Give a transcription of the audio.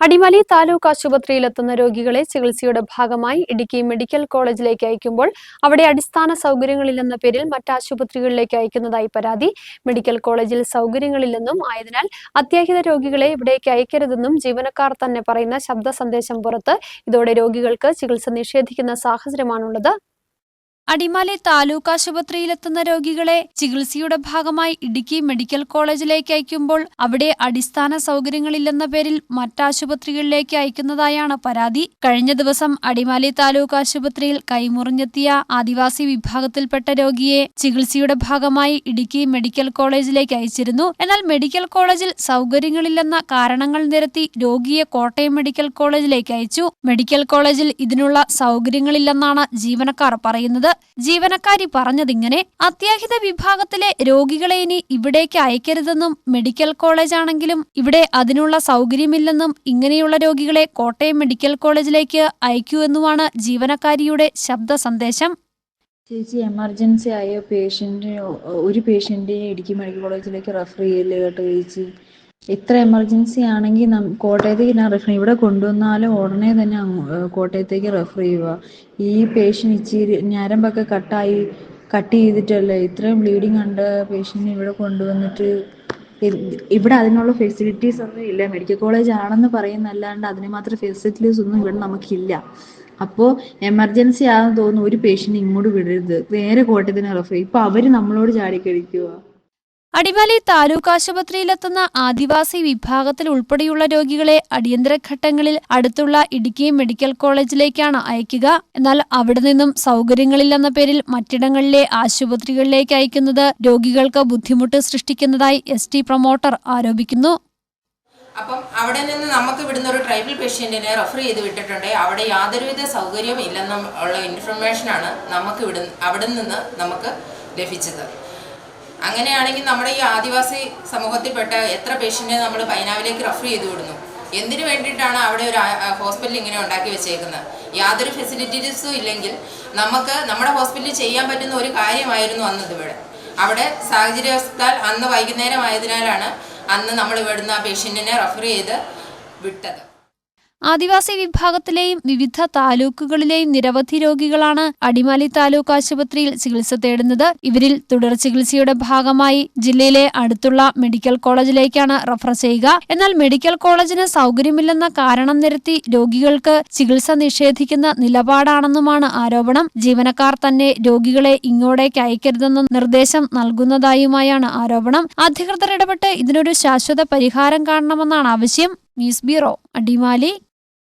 അടിമാലി താലൂക്ക് ആശുപത്രിയിൽ എത്തുന്ന രോഗികളെ ചികിത്സയുടെ ഭാഗമായി ഇടുക്കി മെഡിക്കൽ കോളേജിലേക്ക് അയക്കുമ്പോൾ അവിടെ അടിസ്ഥാന സൗകര്യങ്ങളില്ലെന്ന പേരിൽ മറ്റ് ആശുപത്രികളിലേക്ക് അയക്കുന്നതായി പരാതി. മെഡിക്കൽ കോളേജിൽ സൗകര്യങ്ങളില്ലെന്നും ആയതിനാൽ അത്യാഹിത രോഗികളെ ഇവിടേക്ക് അയക്കരുതെന്നും ജീവനക്കാർ തന്നെ പറയുന്ന ശബ്ദ സന്ദേശം പുറത്ത്. ഇതോടെ രോഗികൾക്ക് ചികിത്സ നിഷേധിക്കുന്ന സാഹചര്യമാണുള്ളത്. അടിമാലി താലൂക്ക് ആശുപത്രിയിലെത്തുന്ന രോഗികളെ ചികിത്സയുടെ ഭാഗമായി ഇടുക്കി മെഡിക്കൽ കോളേജിലേക്ക് അയക്കുമ്പോൾ അവിടെ അടിസ്ഥാന സൗകര്യങ്ങളില്ലെന്ന പേരിൽ മറ്റാശുപത്രികളിലേക്ക് അയക്കുന്നതായാണ് പരാതി. കഴിഞ്ഞ ദിവസം അടിമാലി താലൂക്ക് ആശുപത്രിയിൽ കൈമുറിഞ്ഞെത്തിയ ആദിവാസി വിഭാഗത്തിൽപ്പെട്ട രോഗിയെ ചികിത്സയുടെ ഭാഗമായി ഇടുക്കി മെഡിക്കൽ കോളേജിലേക്ക് അയച്ചിരുന്നു. എന്നാൽ മെഡിക്കൽ കോളേജിൽ സൗകര്യങ്ങളില്ലെന്ന കാരണങ്ങൾ നിരത്തി രോഗിയെ കോട്ടയം മെഡിക്കൽ കോളേജിലേക്ക് അയച്ചു. മെഡിക്കൽ കോളേജിൽ ഇതിനുള്ള സൗകര്യങ്ങളില്ലെന്നാണ് ജീവനക്കാർ പറയുന്നത്. ജീവനക്കാരി പറഞ്ഞതിങ്ങനെ അത്യാഹിത വിഭാഗത്തിലെ രോഗികളെ ഇനി ഇവിടേക്ക് അയക്കരുതെന്നും മെഡിക്കൽ കോളേജാണെങ്കിലും ഇവിടെ അതിനുള്ള സൗകര്യമില്ലെന്നും ഇങ്ങനെയുള്ള രോഗികളെ കോട്ടയം മെഡിക്കൽ കോളേജിലേക്ക് അയക്കൂ എന്നുമാണ് ജീവനക്കാരിയുടെ ശബ്ദ സന്ദേശം. ചേച്ചി എമർജൻസി ആയ പേഷ്യന്റിന് ഒരു പേഷ്യന്റിനെ ഇടുക്കി മെഡിക്കൽ കോളേജിലേക്ക് റെഫർ ചെയ്യില്ല കേട്ടോ ചേച്ചി. ഇത്ര എമർജൻസി ആണെങ്കിൽ കോട്ടയത്തേക്ക് ഞാൻ റെഫർ ഇവിടെ കൊണ്ടുവന്നാലും ഉടനെ തന്നെ കോട്ടയത്തേക്ക് റെഫർ ചെയ്യുക. ഈ പേഷ്യന്റ് ഇച്ചിരി ഞരമ്പൊക്കെ കട്ടായി കട്ട് ചെയ്തിട്ടല്ലേ? ഇത്രയും ബ്ലീഡിങ് ഉണ്ട്. പേഷ്യന്റിനെ ഇവിടെ കൊണ്ടുവന്നിട്ട് ഇവിടെ അതിനുള്ള ഫെസിലിറ്റീസ് ഒന്നും ഇല്ല. മെഡിക്കൽ കോളേജ് ആണെന്ന് പറയുന്നല്ലാണ്ട് അതിന് മാത്രം ഫെസിലിറ്റീസ് ഒന്നും ഇവിടെ നമുക്കില്ല. അപ്പോൾ എമർജൻസി ആണെന്ന് തോന്നുന്നു ഒരു പേഷ്യന്റ് ഇങ്ങോട്ട് വിടരുത്. നേരെ കോട്ടയത്തിന് റെഫർ ചെയ്യും. ഇപ്പം അവർ നമ്മളോട് ചാടിക്കടിക്കുക അടിമാലി താലൂക്ക് ആശുപത്രിയിലെത്തുന്ന ആദിവാസി വിഭാഗത്തിൽ ഉൾപ്പെടെയുള്ള രോഗികളെ അടിയന്തര ഘട്ടങ്ങളിൽ അടുത്തുള്ള ഇടുക്കി മെഡിക്കൽ കോളേജിലേക്കാണ് അയക്കുക. എന്നാൽ അവിടെ നിന്നും സൗകര്യങ്ങളില്ലെന്ന പേരിൽ മറ്റിടങ്ങളിലെ ആശുപത്രികളിലേക്ക് അയക്കുന്നത് രോഗികൾക്ക് ബുദ്ധിമുട്ട് സൃഷ്ടിക്കുന്നതായി എസ് പ്രൊമോട്ടർ ആരോപിക്കുന്നു. അപ്പം അവിടെ നിന്ന് നമുക്ക് ഇവിടുന്ന് ഒരു ട്രൈബൽ പേഷ്യന്റിനെ റെഫർ ചെയ്ത് വിട്ടിട്ടുണ്ട്. അവിടെ യാതൊരുവിധ സൗകര്യവും ഇല്ലെന്നും ഉള്ള ഇൻഫർമേഷനാണ് നമുക്ക് ഇവിടെ അവിടെ നിന്ന് നമുക്ക് ലഭിച്ചത്. അങ്ങനെയാണെങ്കിൽ നമ്മുടെ ഈ ആദിവാസി സമൂഹത്തിൽപ്പെട്ട എത്ര പേഷ്യന്റിനെ നമ്മൾ പൈനാവിലേക്ക് റെഫർ ചെയ്ത് വിടുന്നു? എന്തിനു വേണ്ടിയിട്ടാണ് അവിടെ ഒരു ഹോസ്പിറ്റൽ ഇങ്ങനെ ഉണ്ടാക്കി വെച്ചേക്കുന്നത്? യാതൊരു ഫെസിലിറ്റീസും ഇല്ലെങ്കിൽ നമുക്ക് നമ്മുടെ ഹോസ്പിറ്റലിൽ ചെയ്യാൻ പറ്റുന്ന ഒരു കാര്യമായിരുന്നു അന്നത് ഇവിടെ അവിടെ സാഹചര്യവസ്ഥാൽ അന്ന് വൈകുന്നേരം ആയതിനാലാണ് അന്ന് നമ്മൾ ഇവിടുന്ന് ആ പേഷ്യന്റിനെ റെഫർ ചെയ്ത് വിട്ടത്. ആദിവാസി വിഭാഗത്തിലെയും വിവിധ താലൂക്കുകളിലെയും നിരവധി രോഗികളാണ് അടിമാലി താലൂക്ക് ആശുപത്രിയിൽ ചികിത്സ തേടുന്നത്. ഇവരിൽ തുടർ ചികിത്സയുടെ ഭാഗമായി ജില്ലയിലെ അടുത്തുള്ള മെഡിക്കൽ കോളേജിലേക്കാണ് റഫർ ചെയ്യുക. എന്നാൽ മെഡിക്കൽ കോളേജിന് സൗകര്യമില്ലെന്ന കാരണം നിരത്തി രോഗികൾക്ക് ചികിത്സ നിഷേധിക്കുന്ന നിലപാടാണെന്നുമാണ് ആരോപണം. ജീവനക്കാർ തന്നെ രോഗികളെ ഇങ്ങോട്ടേക്ക് അയക്കരുതെന്ന നിർദ്ദേശം നൽകുന്നതായുമായാണ് ആരോപണം. അധികൃതർ ഇടപെട്ട് ഇതിനൊരു ശാശ്വത പരിഹാരം കാണണമെന്നാണ് ആവശ്യം. News bureau Adimali.